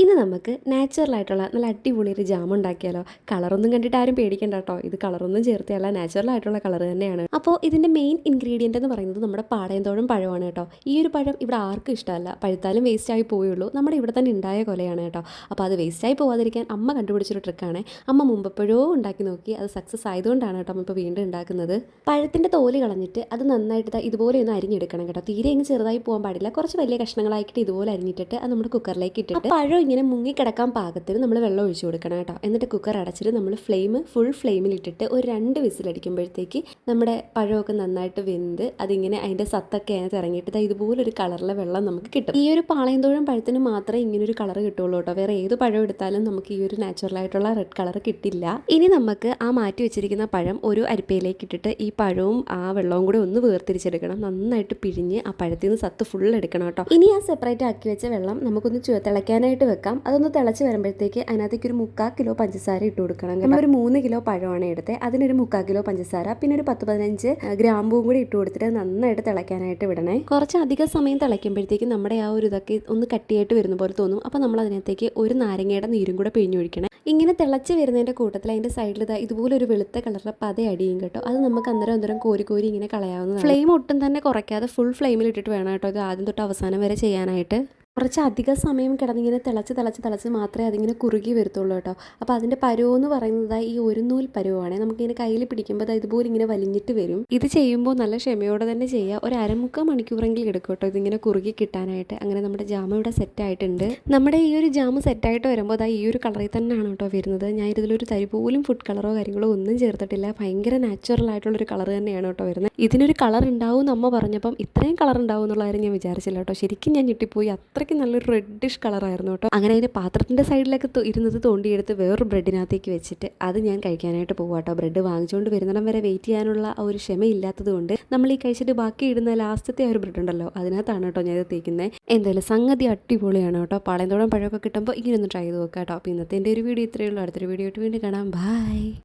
ഇന്ന് നമുക്ക് നാച്ചുറലായിട്ടുള്ള നല്ല അടിപൊളി ഒരു ജാം ഉണ്ടാക്കിയാലോ? കളറൊന്നും കണ്ടിട്ട് ആരും പേടിക്കണ്ട കേട്ടോ ഇത് കളറൊന്നും ചേർത്തിയല്ല നാച്ചുറൽ ആയിട്ടുള്ള കളർ തന്നെയാണ്. അപ്പോൾ ഇതിന്റെ മെയിൻ ഇൻഗ്രീഡിയന്റ് എന്ന് പറയുന്നത് നമ്മുടെ പാടയന്തോഴും പഴമാണ് കേട്ടോ ഈ ഒരു പഴം ഇവിടെ ആർക്കും ഇഷ്ടമല്ല. പഴുത്താലും വേസ്റ്റ് ആയി പോയുള്ളൂ നമ്മുടെ ഇവിടെ തന്നെ ഉണ്ടായ കൊലയാണ് കേട്ടോ അപ്പോൾ അത് വേസ്റ്റ് ആയി പോവാതിരിക്കാൻ അമ്മ കണ്ടുപിടിച്ചൊരു ട്രിക്കാണ് അമ്മ മുമ്പ് എപ്പോഴോ ഉണ്ടാക്കി നോക്കി. അത് സക്സസ് ആയതുകൊണ്ടാണ് കേട്ടോ അമ്മ ഇപ്പോൾ വീണ്ടും ഉണ്ടാക്കുന്നത്. പഴത്തിന്റെ തോൽ കളഞ്ഞിട്ട് അത് നന്നായിട്ട് ഇതുപോലെ ഒന്ന് അരിഞ്ഞെടുക്കണം കേട്ടോ തീരെ അങ്ങ് ചെറുതായി പോകാൻ പാടില്ല. കുറച്ച് വലിയ കഷ്ണങ്ങളായിട്ട് ഇതുപോലെ അരിഞ്ഞിട്ടിട്ട് അത് നമ്മുടെ കുക്കറിലേക്ക് ഇട്ടിട്ട് പഴം ഇങ്ങനെ മുങ്ങിക്കിടക്കാൻ പാകത്തിന് നമ്മൾ വെള്ളം ഒഴിച്ചു കൊടുക്കണം കേട്ടോ. എന്നിട്ട് കുക്കർ അടച്ചിട്ട് നമ്മൾ ഫ്ലെയിം ഫുൾ ഫ്ലെയിമിലിട്ടിട്ട് ഒരു രണ്ട് വിസിലടിക്കുമ്പോഴത്തേക്ക് നമ്മുടെ പഴമൊക്കെ നന്നായിട്ട് വെന്ത് അതിങ്ങനെ അതിന്റെ സത്തൊക്കെ അതിനകത്ത് ഇറങ്ങിയിട്ട് ഇതുപോലെ ഇതുപോലൊരു കളറിലെ വെള്ളം നമുക്ക് കിട്ടും. ഈ ഒരു പാളയന്തോഴം പഴത്തിന് മാത്രമേ ഇങ്ങനെ ഒരു കളർ കിട്ടുള്ളൂ കേട്ടോ. വേറെ ഏത് പഴം എടുത്താലും നമുക്ക് ഈ ഒരു നാച്ചുറൽ ആയിട്ടുള്ള റെഡ് കളർ കിട്ടില്ല. ഇനി നമുക്ക് ആ മാറ്റി വെച്ചിരിക്കുന്ന പഴം ഒരു അരിപ്പയിലേക്ക് ഇട്ടിട്ട് ഈ പഴവും ആ വെള്ളവും കൂടെ ഒന്ന് വേർതിരിച്ചെടുക്കണം. നന്നായിട്ട് പിഴിഞ്ഞ് ആ പഴത്തിൽ നിന്ന് സത്ത് ഫുൾ എടുക്കണം കേട്ടോ. ഇനി ആ സെപ്പറേറ്റ് ആക്കി വെച്ച വെള്ളം നമുക്കൊന്ന് ചു- തിളയ്ക്കാനായിട്ട് വെക്കാം. അതൊന്ന് തിളച്ച് വരുമ്പോഴത്തേക്ക് അതിനകത്തേക്ക് ഒരു മുക്കാൽ കിലോ പഞ്ചസാര ഇട്ട് കൊടുക്കണം നമ്മൾ ഒരു മൂന്ന് കിലോ പഴമാണ് എടുത്തത് അതിനൊരു മുക്കാൽ കിലോ പഞ്ചസാര പിന്നെ ഒരു പത്ത് പതിനഞ്ച് ഗ്രാമ്പൂവും കൂടി ഇട്ട് കൊടുത്തിട്ട് നന്നായിട്ട് തിളയ്ക്കാനായിട്ട് വിടണേ. കുറച്ച് അധിക സമയം തിളയ്ക്കുമ്പോഴത്തേക്ക് നമ്മുടെ ആ ഒരു ഇതൊക്കെ ഒന്ന് കട്ടിയായിട്ട് വരുന്ന പോലെ തോന്നും. അപ്പോൾ നമ്മൾ അതിനകത്തേക്ക് ഒരു നാരങ്ങയുടെ നീരും കൂടെ പിഴിഞ്ഞൊഴിക്കണം ഇങ്ങനെ തിളച്ച് വരുന്നതിന്റെ കൂട്ടത്തിൽ അതിന്റെ സൈഡിൽ ഇതാ ഇതുപോലെ ഒരു വെളുത്ത കളറിലെ പത അടിയും കേട്ടോ. അത് നമുക്ക് അന്നേരം അന്നേരം കോരി കോരി ഇങ്ങനെ കളയാവുന്നതാണ്. ഫ്ലെയിം ഒട്ടും തന്നെ കുറയ്ക്കാതെ ഫുൾ ഫ്ലെയിമിൽ ഇട്ടിട്ട് വേണം കേട്ടോ ഇത് ആദ്യം തൊട്ട് അവസാനം വരെ ചെയ്യാനായിട്ട്. കുറച്ച് അധിക സമയം കിടന്നിങ്ങനെ തിളച്ച് തിളച്ച് തിളച്ച് മാത്രമേ അതിങ്ങനെ കുറുകി വരത്തുള്ളൂ കേട്ടോ. അപ്പോൾ അതിന്റെ പരുവെന്ന് പറയുന്നത് ഈ ഒരു നൂൽ പരുവാണ് നമുക്കിങ്ങനെ കയ്യിൽ പിടിക്കുമ്പോൾ അത് ഇതുപോലെ ഇങ്ങനെ വലിഞ്ഞിട്ട് വരും. ഇത് ചെയ്യുമ്പോൾ നല്ല ക്ഷമയോടെ തന്നെ ചെയ്യുക. ഒരു അരമുക്കാൽ മണിക്കൂറെങ്കിലും എടുക്കും കേട്ടോ ഇതിങ്ങനെ കുറുകി കിട്ടാനായിട്ട്. അങ്ങനെ നമ്മുടെ ജാമ ഇവിടെ സെറ്റായിട്ടുണ്ട്. നമ്മുടെ ഈ ഒരു ജാമ് സെറ്റായിട്ട് വരുമ്പോൾ അതാ ഈ ഒരു കളറിൽ തന്നെയാണ് കേട്ടോ വരുന്നത്. ഞാൻ ഇതിലൊരു തരി പോലും ഫുഡ് കളറോ കാര്യങ്ങളോ ഒന്നും ചേർത്തിട്ടില്ല. ഭയങ്കര നാച്ചുറൽ ആയിട്ടുള്ളൊരു കളർ തന്നെയാണ് കേട്ടോ വരുന്നത്. ഇതിനൊരു കളർ ഉണ്ടാവും അമ്മ പറഞ്ഞപ്പം ഇത്രയും കളർ ഉണ്ടാവും എന്നുള്ള കാര്യം ഞാൻ വിചാരിച്ചില്ല കേട്ടോ. ശരിക്കും ഞാൻ ഞെട്ടിപ്പോയി. അത്രയ്ക്ക് നല്ലൊരു റെഡിഷ് കളറായിരുന്നു കേട്ടോ. അങ്ങനെ അതിന്റെ പാത്രത്തിന്റെ സൈഡിലൊക്കെ ഇരുന്നത് തോണ്ടിയെടുത്ത് വേറൊരു ബ്രെഡിനകത്തേക്ക് വെച്ചിട്ട് അത് ഞാൻ കഴിക്കാനായിട്ട് പോകും കേട്ടോ. ബ്രെഡ് വാങ്ങിച്ചുകൊണ്ട് വരുന്നിടം വരെ വെയിറ്റ് ചെയ്യാനുള്ള ആ ഒരു ക്ഷമയില്ലാത്തത് കൊണ്ട് നമ്മൾ ഈ കഴിച്ചിട്ട് ബാക്കി ഇടുന്ന ലാസ്റ്റത്തെ ഒരു ബ്രെഡ് ഉണ്ടല്ലോ അതിനകത്താണ് കേട്ടോ ഞാൻ തേക്കുന്നത് എന്തായാലും സംഗതി അടിപൊളിയാണ് കേട്ടോ. പാളയന്തോളം പഴമൊക്കെ കിട്ടുമ്പോൾ ഇങ്ങനെ ഒന്ന് ട്രൈ ചെയ്ത് നോക്കാം കേട്ടോ. അപ്പോൾ ഇന്നത്തെ എന്റെ ഒരു വീഡിയോ ഇത്രയേ ഉള്ളൂ. അടുത്തൊരു വീഡിയോ ആയിട്ട് വീണ്ടും കാണാം. ബൈ